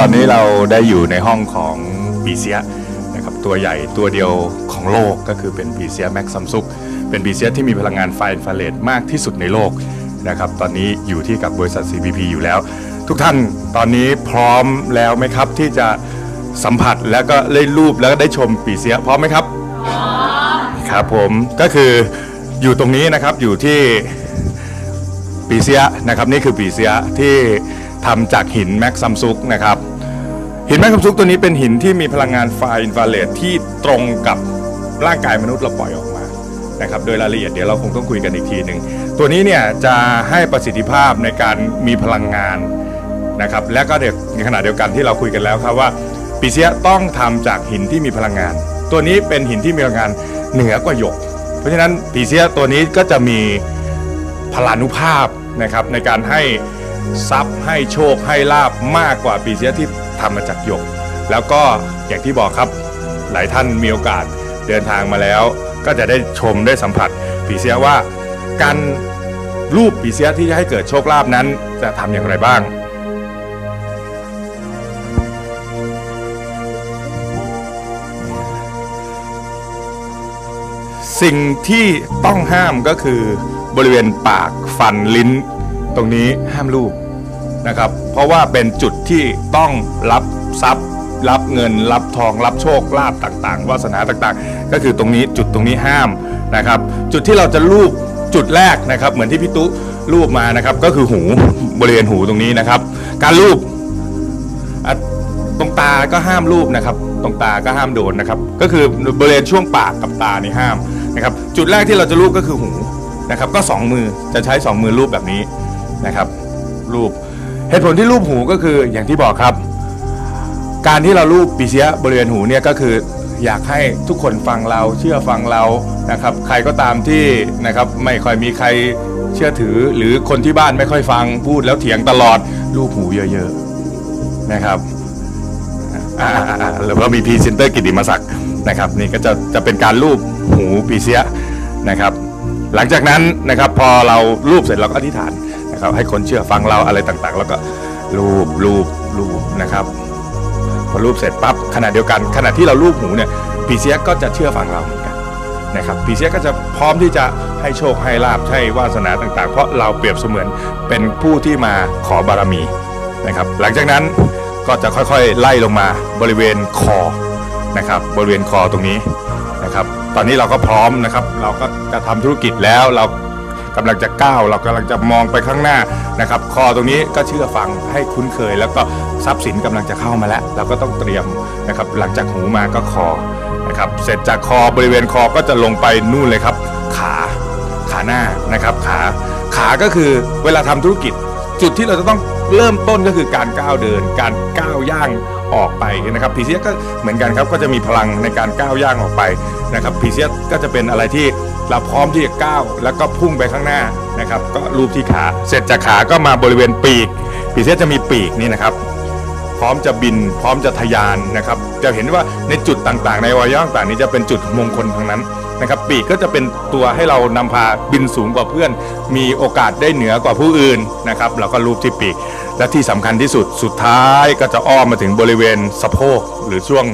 ตอนนี้เราได้อยู่ในห้องของปีเซียนะครับตัวใหญ่ตัวเดียวของโลกก็คือเป็นปีเซียแม็กซัมซุกเป็นปีเซียที่มีพลังงานไฟอินฟราเรดมากที่สุดในโลกนะครับตอนนี้อยู่ที่กับบริษัท CPP อยู่แล้ว ทุกท่านตอนนี้พร้อมแล้วไหมครับที่จะสัมผัสแล้วก็ได้รูปแล้วก็ได้ชมปีเซียพร้อมไหมครับครับผมก็คืออยู่ตรงนี้นะครับอยู่ที่ปีเซียนะครับนี่คือปีเซียที่ทำจากหินแม็กซัมซุกนะครับ หินแม็กซัมซุกตัวนี้เป็นหินที่มีพลังงานไฟอินฟราเรดที่ตรงกับร่างกายมนุษย์เราปล่อยออกมานะครับโดยรายละเอียดเดี๋ยวเราคงต้องคุยกันอีกทีหนึ่งตัวนี้เนี่ยจะให้ประสิทธิภาพในการมีพลังงานนะครับและก็เดี๋ยวในขณะเดียวกันที่เราคุยกันแล้วครับว่าปีเซียต้องทำจากหินที่มีพลังงาน ตัวนี้เป็นหินที่มีพลังงานเหนือกว่าหยก เพราะฉะนั้นปีเซียตัวนี้ก็จะมีพลานุภาพนะครับในการให้ทรัพย์ให้โชคให้ลาบมากกว่าปีเซียที่ ทำมาจากหยก แล้วก็อย่างที่บอกครับหลายท่านมีโอกาสเดินทางมาแล้ว ก็จะได้ชมได้สัมผัสปีเซียว่าการรูปปีเซียที่จะให้เกิดโชคลาภนั้น จะทำอย่างไรบ้างสิ่งที่ต้องห้ามก็คือบริเวณปากฟันลิ้น ตรงนี้ห้ามลูบ นะครับ เพราะว่าเป็นจุดที่ต้องรับทรัพย์ รับเงิน รับทอง รับโชคลาภต่างๆวาสนาต่างๆ ก็คือตรงนี้จุดตรงนี้ห้ามนะครับ จุดที่เราจะลูบจุดแรกนะครับ เหมือนที่พี่ตุ๊ลูบมานะครับ ก็คือหูบริเวณหูตรงนี้นะครับ การลูบตรงตาก็ห้ามรูปนะครับ ตรงตาก็ห้ามโดนนะครับ ก็คือบริเวณช่วงปากกับตานี่ห้ามนะครับ จุดแรกที่เราจะรูปก็คือหูนะครับ ก็สองมือจะใช้สองมือรูปแบบนี้นะครับ รูป เหตุผลที่รูปหูก็คืออย่างที่บอกครับ การที่เรารูปปีเสียบริเวณหูเนี่ยก็คืออยากให้ทุกคนฟังเราเชื่อฟังเรานะครับ ใครก็ตามที่นะครับไม่ค่อยมีใครเชื่อถือหรือคนที่บ้านไม่ค่อยฟังพูดแล้วเถียงตลอดรูปหูเยอะๆนะครับอ่าอ่าอ่าหรือว่ามีพรีเซนเตอร์กิติมศักดิ์นะครับนี่ก็จะจะเป็นการรูปหูปีเสียนะครับ หลังจากนั้นนะครับพอเรารูปเสร็จเราก็อธิษฐาน นะครับให้คนเชื่อฟังเราอะไรต่างๆ แล้วก็รูปรูปรูปนะครับ พอรูปเสร็จปั๊บขณะเดียวกันขณะที่เรารูปหูเนี่ยปีเสียก็จะเชื่อฟังเราเหมือนกันนะครับปีเสียก็จะพร้อมที่จะให้โชคให้ลาบให้วาสนาต่างๆ เพราะเราเปรียบเสมือนเป็นผู้ที่มาขอบารมีนะครับ หลังจากนั้นก็จะค่อยๆ ไล่ลงมาบริเวณคอนะครับบริเวณคอตรงนี้นะครับ ตอนนี้เราก็พร้อมนะครับ เราก็จะทำธุรกิจแล้วเรา กำลังจะก้าวเรากำลังจะมองไปข้างหน้านะครับคอตรงนี้ก็เชื่อฟังให้คุ้นเคย แล้วก็ทรัพย์สินกำลังจะเข้ามาแล้ว เราก็ต้องเตรียมนะครับหลังจากหูมาก็คอนะครับเสร็จจากคอบริเวณคอก็จะลงไปนู่นเลยครับ ขาขาหน้านะครับขาขาก็คือเวลาทำธุรกิจ จุดที่เราจะต้องเริ่มต้นก็คือการก้าวเดิน การก้าวย่างออกไปนะครับพีเซียก็เหมือนกันครับก็จะมีพลังในการก้าวย่างออกไปนะครับพีเซียก็จะเป็นอะไรที่เราพร้อมที่จะก้าวแล้วก็พุ่งไปข้างหน้านะครับ ก็รูปที่ขาเสร็จจากขาก็มาบริเวณปีกพีเซียจะมีปีกนี่นะครับ พร้อมจะบิน พร้อมจะทะยานนะครับ จะเห็นว่าในจุดต่างๆ ในวัยวะต่างนี้จะเป็นจุดมงคลทั้งนั้น นะครับปีกก็จะเป็นตัวให้เรานำพาบินสูงกว่าเพื่อน มีโอกาสได้เหนือกว่าผู้อื่นนะครับเราก็รูปที่ปีก และที่สำคัญที่สุดสุดท้ายก็จะอ้อมมาถึงบริเวณสะโพกหรือช่วง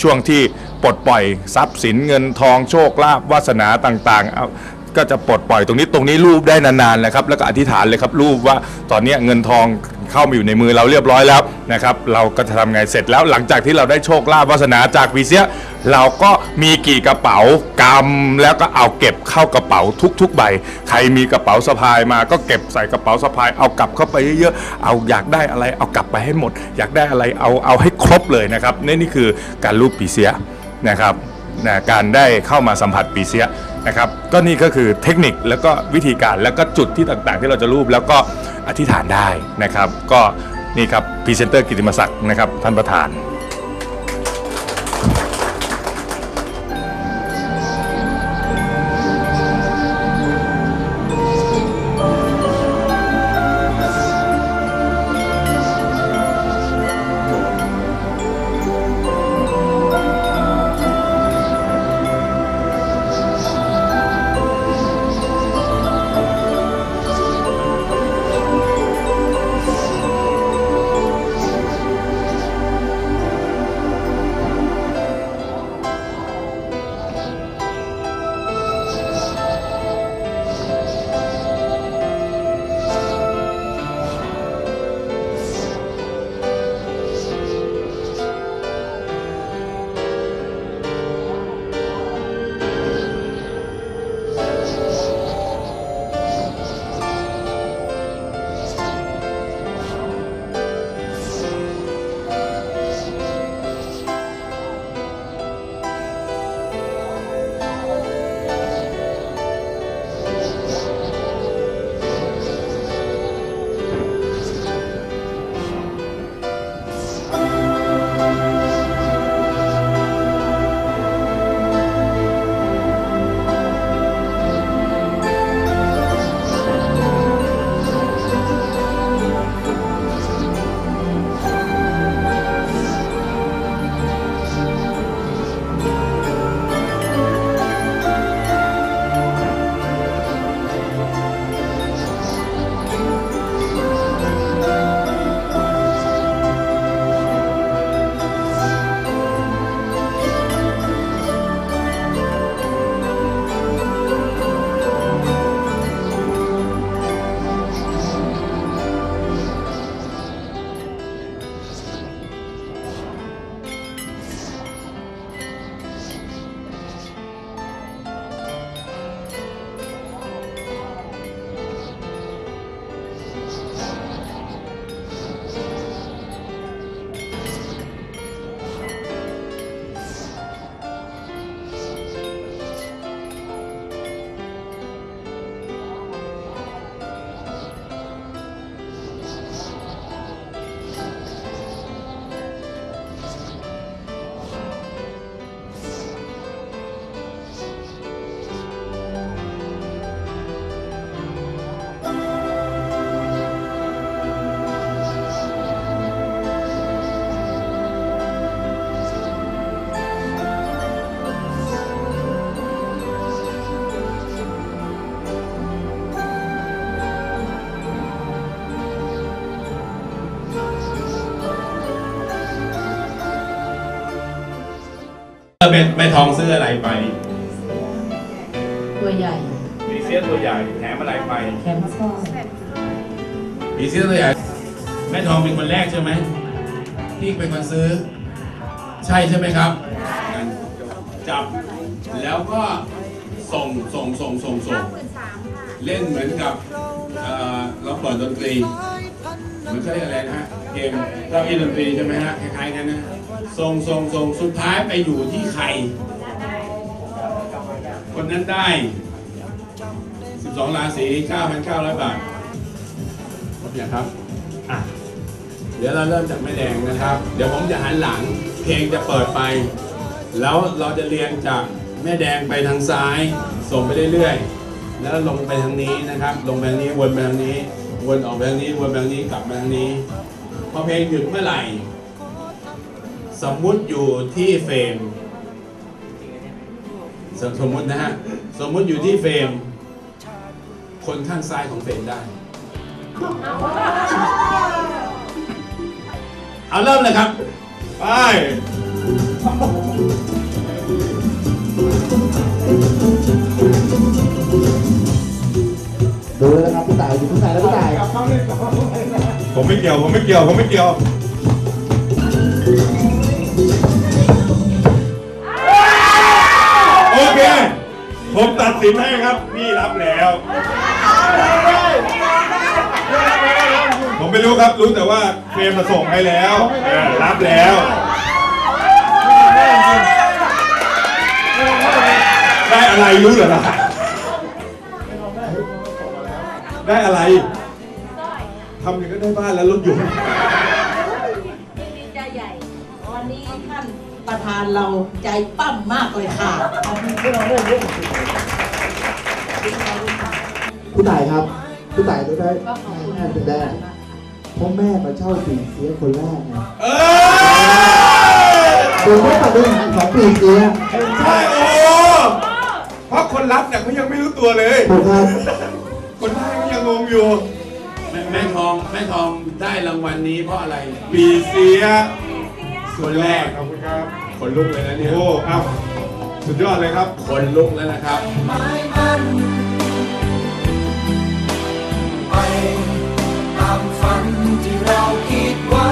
ช่วงที่ปลดปล่อยทรัพย์สินเงินทองโชคลาภวาสนาต่างๆก็จะปลดปล่อยตรงนี้ตรงนี้รูปได้นานๆเลยครับแล้วก็อธิษฐานเลยครับรูปว่าตอนนี้เงินทอง เข้ามาอยู่ในมือเราเรียบร้อยแล้วนะครับเราก็จะทำไงเสร็จแล้วหลังจากที่เราได้โชคลาภวาสนาจากวีเซียเราก็มีกี่กระเป๋ากำแล้วก็เอาเก็บเข้ากระเป๋าทุก ๆ ใบ ใครมีกระเป๋าสะพายมาก็เก็บใส่กระเป๋าสะพายเอากลับเข้าไปเยอะๆเอาอยากได้อะไรเอากลับไปให้หมด อยากได้อะไรเอาเอาให้ครบเลยนะครับนี่นี่คือการรูปปีเซียนะครับนะการได้เข้ามาสัมผัสปีเซีย นะครับก็นี่ก็คือเทคนิคแล้วก็วิธีการแล้วก็จุดที่ต่างๆ ที่เราจะรูปแล้วก็อธิษฐานได้นะครับ ก็นี่ครับพรีเซนเตอร์กิติมศักดิ์นะครับท่านประธาน แล้วเป็นแม่ทองซื้ออะไรไป ตัวใหญ่ปีเสียตัวใหญ่แถมอะไรไปแคมซ่อนปีเสียตัวใหญ่แม่ทองเป็นคนแรกใช่ไหมที่เป็นคนซื้อ ใช่ใช่ไหมครับงั้นจับแล้วก็ส่งส่งส่งส่งส่งเล่นเหมือนกับเอ่อเราเปิดดนตรีเห มือนเขาเรียกอะไรนะฮะเกมเก้าอี้ดนตรีใช่ไหมฮะคล้ายๆกันนะส่งส่งส่งสุดท้ายไปอยู่ที่ใคร คนนั้นได้ 12ราศี9,900 บาทครบยังครับอะเดี๋ยวเราเริ่มจากแม่แดงนะครับ เดี๋ยวผมจะหันหลังเพลงจะเปิดไป แล้วเราจะเรียงจากแม่แดงไปทางซ้าย ส่งไปเรื่อยๆ แล้วลงไปทางนี้นะครับ ลงไปทางนี้วนไปทางนี้ วนออกไปทางนี้วนไปทางนี้กลับมาทางนี้ พอเพลงหยุดเมื่อไหร่ สมมุติอยู่ที่เฟรมสมสมมุตินะฮะ สมมุติอยู่ที่เฟรม คนข้างซ้ายของเฟรมได้ เอาเริ่มเลยครับ ไป ไม่เกี่ยวผมไม่เกี่ยวผมไม่เกี่ยวโอเค ผมตัดสินให้ครับพี่รับแล้ว ผมไม่รู้ครับรู้แต่ว่าเฟรมมาส่งให้แล้วเออรับแล้วได้อะไรรู้เหรอล่ะได้อะไร ได้บ้านแล้วรถยนต์ดีใจใหญ่ วันนี้ท่านประธานเราใจปั้มมากเลยค่ะพี่ต่ายครับพี่ต่ายรู้ได้ก็ขอบคุณแม่เป็นแรกเพราะแม่มาเช่าปีเสียคนแรกไงเออเป็นแม่ปฏิหารย์ของปีเสียใช่โอ้เพราะคนรับเนี่ยเขายังไม่รู้ตัวเลยถูกครับคนได้ก็ยังงงอยู่ แม่แม่ทองแม่ทองได้รางวัลนี้เพราะอะไรปีเสียคนแรกขอบคุณครับคนลุกเลยนะเนี่ยโอ้เอ้าสุดยอดเลยครับคนลุกแล้วนะครับไปตามฝันที่เราคิดไว้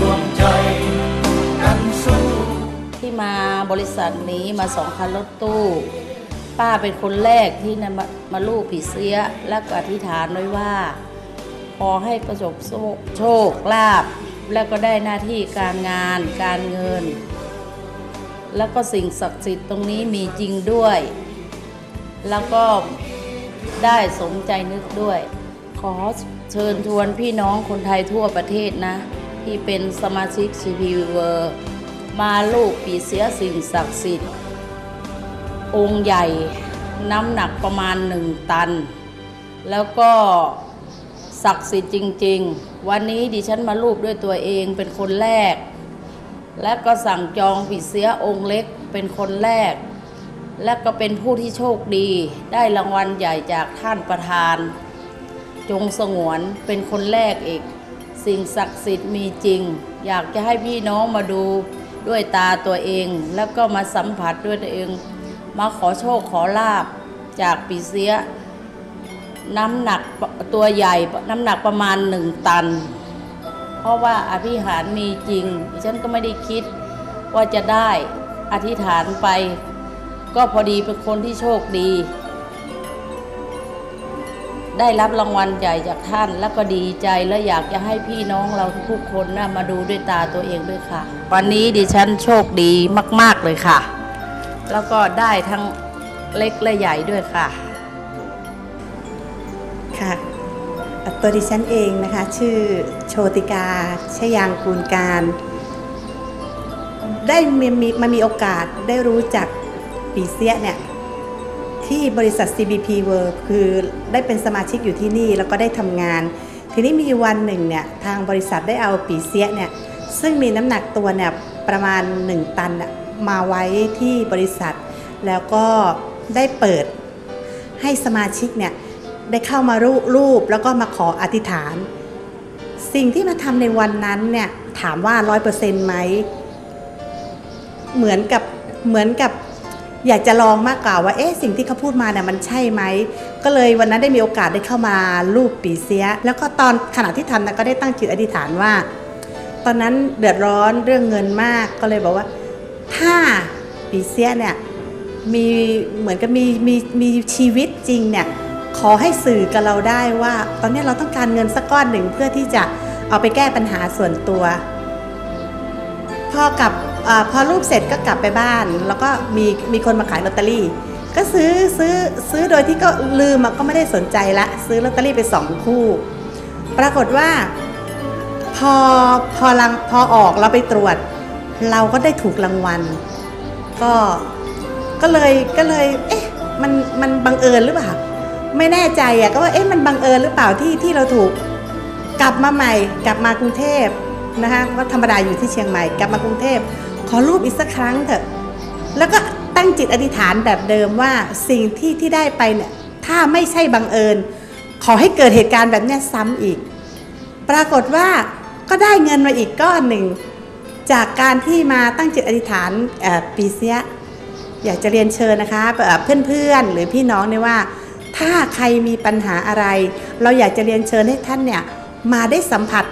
รวมใจกันสู้ที่มาบริษัทนี้มาสองคันรถตู้ ป้าเป็นคนแรกที่นำมามาลูกผีเสียและก็อธิษฐานไว้ว่า ขอให้ประสบโชคลาภแล้วก็ได้หน้าที่การงานการเงิน แล้วก็สิ่งศักดิ์สิทธิ์ตรงนี้มีจริงด้วย แล้วก็ได้สมใจนึกด้วย ขอเชิญชวนพี่น้องคนไทยทั่วประเทศนะ ที่เป็นสมาชิก CP w o r มาลูกปีเสียสิ่งศักดิ์สิทธิ์ องค์ใหญ่น้ำหนักประมาณหนึ่งตัน แล้วก็ศักดิ์สิทธิ์จริง ๆ วันนี้ดิฉันมารูปด้วยตัวเองเป็นคนแรก และก็สั่งจองปีเสียองค์เล็กเป็นคนแรก และก็เป็นผู้ที่โชคดี ได้รางวัลใหญ่จากท่านประธาน จงสงวนเป็นคนแรกอีก สิ่งศักดิ์สิทธิ์มีจริง อยากจะให้พี่น้องมาดูด้วยตาตัวเอง แล้วก็มาสัมผัสด้วยตัวเอง มาขอโชคขอลาบจากปีเสีย น้ำหนักตัวใหญ่น้ำหนักประมาณหนึ่งตัน เพราะว่าอภิหารมีจริงดิฉันก็ไม่ได้คิดว่าจะได้อธิษฐานไป ก็พอดีเป็นคนที่โชคดี ได้รับรางวัลใหญ่จากท่านแล้วก็ดีใจและอยากจะให้พี่น้องเราทุกคนนะมาดูด้วยตาตัวเองด้วยค่ะ วันนี้ดิฉันโชคดีมาก ๆ เลยค่ะ แล้วก็ได้ทั้งเล็กและใหญ่ด้วยค่ะ ค่ะตัวดิฉันเองนะคะ ชื่อโชติกาชยางกูลการ ได้มีมีมามีโอกาสได้รู้จักปีเสียเนี่ยที่บริษัท CBP World คือได้เป็นสมาชิกอยู่ที่นี่แล้วก็ได้ทำงาน ทีนี้มีวันหนึ่งเนี่ยทางบริษัทได้เอาปีเสียเนี่ยซึ่งมีน้ำหนักตัวเนี่ยประมาณ 1 ตันน่ะ มาไว้ที่บริษัท แล้วก็ได้เปิดให้สมาชิกเนี่ยได้เข้ามารูรูปแล้วก็มาขออธิษฐาน สิ่งที่มาทำในวันนั้นเนี่ยถามว่าร้อยเปอร์เซ็นต์ไหมเหมือนกับเหมือนกับอยากจะลองมากกว่าว่าเอ๊ะสิ่งที่เขาพูดมาเนี่ยมันใช่ไหม ก็เลยวันนั้นได้มีโอกาสได้เข้ามารูปปีเสีย แล้วก็ตอนขณะที่ทำนะก็ได้ตั้งจิตอธิษฐานว่า ตอนนั้นเดือดร้อนเรื่องเงินมากก็เลยบอกว่า ถ้าปีเสียเนี่ยมีเหมือนกับมีมีมีชีวิตจริงเนี่ยขอให้สื่อกับเราได้ว่า ตอนนี้เราต้องการเงินสักก้อนหนึ่งเพื่อที่จะเอาไปแก้ปัญหาส่วนตัวพอกลับอพอรูปเสร็จก็กลับไปบ้าน แล้วก็มีมีคนมาขายลอตเตอรี่ ก็ซื้อซื้อซื้อโดยที่ก็ลืมก็ไม่ได้สนใจละ ซื้อลอตเตอรี่ไปสองคู่ ปรากฏว่า พอพอรังพอออกเราไปตรวจ เราก็ได้ถูกรางวัล ก็ก็เลยก็เลย เอ๊ะมันมันบังเอิญหรือเปล่าไม่แน่ใจอะก็ว่าเอ๊ะมันบังเอิญหรือเปล่าที่ที่เราถูกกลับมาใหม่ กลับมากรุงเทพนะคะก็ธรรมดาอยู่ที่เชียงใหม่กลับมากรุงเทพขอรูปอีกสักครั้งเถอะ แล้วก็ตั้งจิตอธิษฐานแบบเดิมว่าสิ่งที่ที่ได้ไปเนี่ยถ้าไม่ใช่บังเอิญ ขอให้เกิดเหตุการณ์แบบนี้ซ้ำอีก ปรากฏว่าก็ได้เงินมาอีกก้อนหนึ่ง จากการที่มาตั้งจิตอธิษฐานปีเสียอยากจะเรียนเชิญนะคะเพื่อนๆหรือพี่น้องเนี่ยว่า ถ้าใครมีปัญหาอะไร เราอยากจะเรียนเชิญให้ท่านเนี่ยมาได้สัมผัส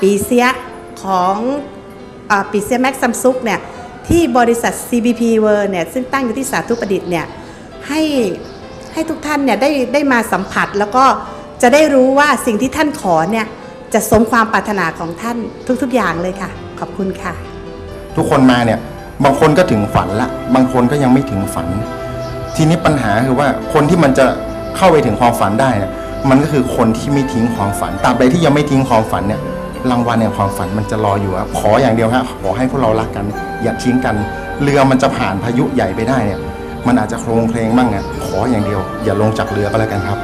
ปีเสียของอปีเสียแม็กซัมซุกเนี่ยที่บริษัท CBP World เนี่ยซึ่งตั้งอยู่ที่สาธุประดิษฐ์เนี่ยให้ให้ทุกท่านเนี่ยได้ได้มาสัมผัสแล้วก็จะได้รู้ว่าสิ่งที่ท่านขอเนี่ยจะสมความปรารถนาของท่านทุกๆอย่างเลยค่ะ ขอบคุณค่ะ ทุกคนมาเนี่ยบางคนก็ถึงฝันละ บางคนก็ยังไม่ถึงฝัน ทีนี้ปัญหาคือว่าคนที่มันจะเข้าไปถึงความฝันได้นี่ยมันก็คือคนที่ไม่ทิ้งความฝันตราบใดที่ยังไม่ทิ้งความฝันเนี่ยรางวัลเนี่ยความฝันมันจะรออยู่ครับขออย่างเดียวฮะขอให้พวกเรารักกัน อย่าทิ้งกัน เรือมันจะผ่านพายุใหญ่ไปได้เนี่ย มันอาจจะโครงเพลงบ้างเนี่ยขออย่างเดียว อย่าลงจากเรือก็แล้วกันครับ